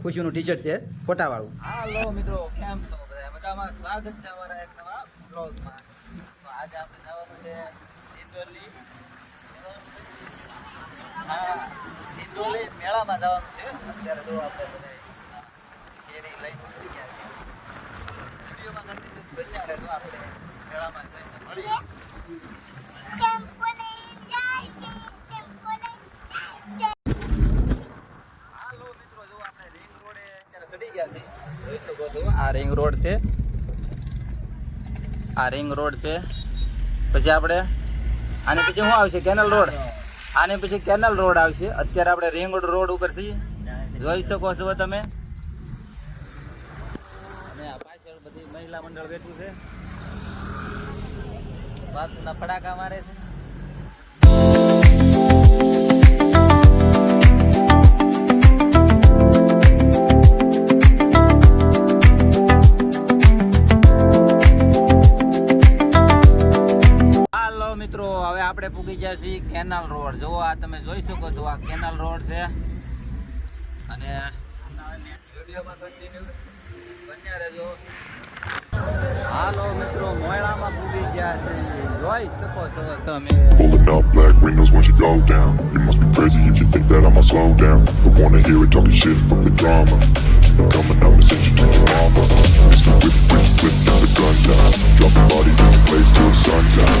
ખુશીનું T shirt છે ફોટાવાળું. હાલો મિત્રો કેમ છો બધા? મજામાં? સ્વાગત છે અમારા એક નવા બ્લોગમાં તો આજે આપણે જવાનું છે ડિંડોલી હા ડિંડોલી મેળામાં જવાનું છે. અત્યારે જો આપણે બધા કેરી લઈને ઉતરી ગયા છીએ. વિડીયોમાં કન્ટિન્યુ બન્યા રહેજો આપણે મેળામાં જઈને મળીએ આ રિંગ રોડ છે. આ રિંગ રોડ છે. પછી આપણે આને પછી શું આવશે? કેનલ રોડ આને પછી કેનલ રોડ આવશે. અત્યારે આપણે રિંગ રોડ ઉપર છીએ. જોઈ શકો છો તમે. અને પાછળ બધી મહિલા મંડળ બેઠું છે. વાતના ફડાકા મારે છે. આપણે પૂગી ગયા છીએ કેનાલ રોડ જુઓ આ તમે જોઈ શકો છો આ કેનાલ રોડ છે અને વિડીયોમાં કન્ટિન્યુ બન્યા રહેજો હાલો મિત્રો મોયડામાં પૂગી ગયા છે જોઈ શકો છો તમે Pulling up black windows once you go down. You must be crazy if you think that I'ma slow down. Don't wanna hear it talking shit from the drama. Keep it coming, I'ma send you to your mama. Mr. Whip, whip, whip, get the guns out. Dropping bodies in the place till the sun's out.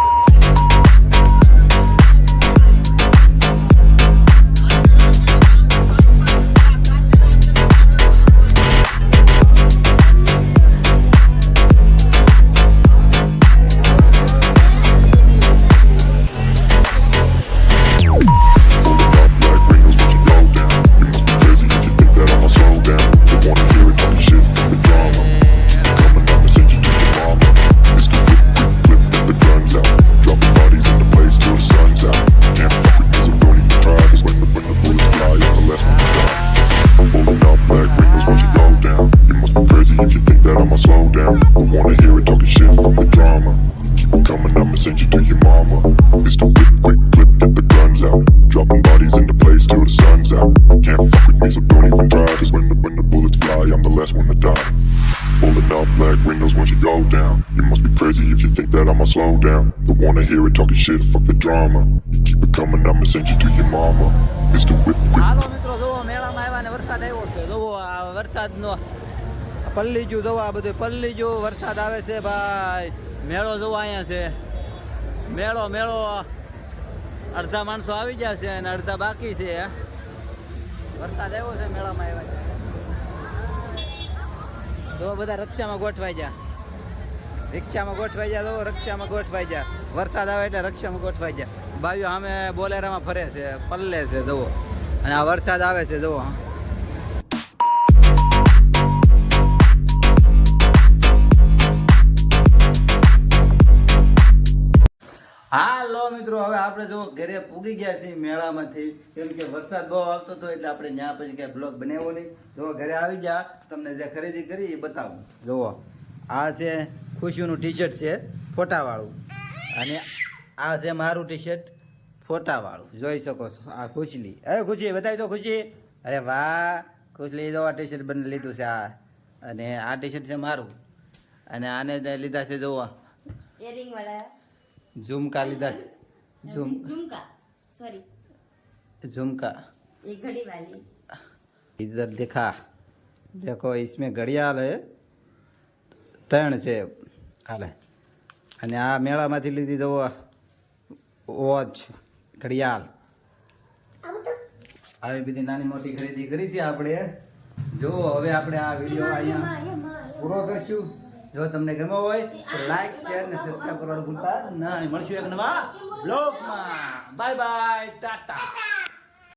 black windows once you go down. You must be crazy if you think that I'ma slow down. Don't wanna hear it talking shit, fuck the drama. You keep it coming, I'ma send you to your mama. Mr. Whip, whip, હાલો મિત્રો જોવો મેળામાં આવ્યા ને વરસાદ આવ્યો છે જોવો આ વરસાદનો પલ્લી જુ જોવો આ બધું પલ્લી જુ વરસાદ આવે છે ભાઈ મેળો જોવો અહીંયા છે મેળો મેળો અડધા માણસો આવી ગયા છે અને અડધા બાકી છે વરસાદ આવ્યો છે મેળામાં આવ્યા છે જો બધા રક્ષામાં ગોઠવાઈ જા. રિક્ષામાં ગોઠવાઈ જા તો રક્ષામાં ગોઠવાઈ જા. વરસાદ આવે એટલે રક્ષામાં ગોઠવાઈ જા. ભાઈઓ સામે બોલેરામાં ફરે છે, પલ્લે છે, જુઓ. અને આ વરસાદ આવે છે, જુઓ. આપણે જો ઘરે પૂગી ગયા છીએ મેળામાંથી કેમ કે વરસાદ બહુ આવતો હતો એટલે આપણે ત્યાં પછી કઈ બ્લોગ બનાવ્યો નહીં. જો ઘરે આવી ગયા તમને જે ખરીદી કરી એ બતાવું. જુઓ આ છે ખુશીનું ટી શર્ટ છે ફોટાવાળું. અને આ છે મારું ટી શર્ટ ફોટાવાળું. જોઈ શકો છો આ ખુશલી. અરે ખુશી બતાવી દો ખુશી અરે વાહ ખુશલી જો આ ટી શર્ટ બને લીધું છે આ. અને આ ટી શર્ટ છે મારું. અને આને લીધા છે વાળા. ઝુમકા લીધા છે. झुमका सॉरी झुमका एक घड़ी वाली इधर देखा देखो इसमें घड़ियाल है ત્રણ છે હાલે અને આ મેળામાંથી લીધી તો વોચ ઘડિયાળ આવી બધી નાની મોટી ખરીદી કરી છે આપણે જો હવે આપણે આ વિડીયો અહીંયા પૂરો કરશું જો તમને ગમ્યો હોય તો લાઈક શેર ને સબસ્ક્રાઈબ કરવાનું ભૂલતા નહીં. મળશું એક નવા બ્લોગમાં બાય બાય ટાટા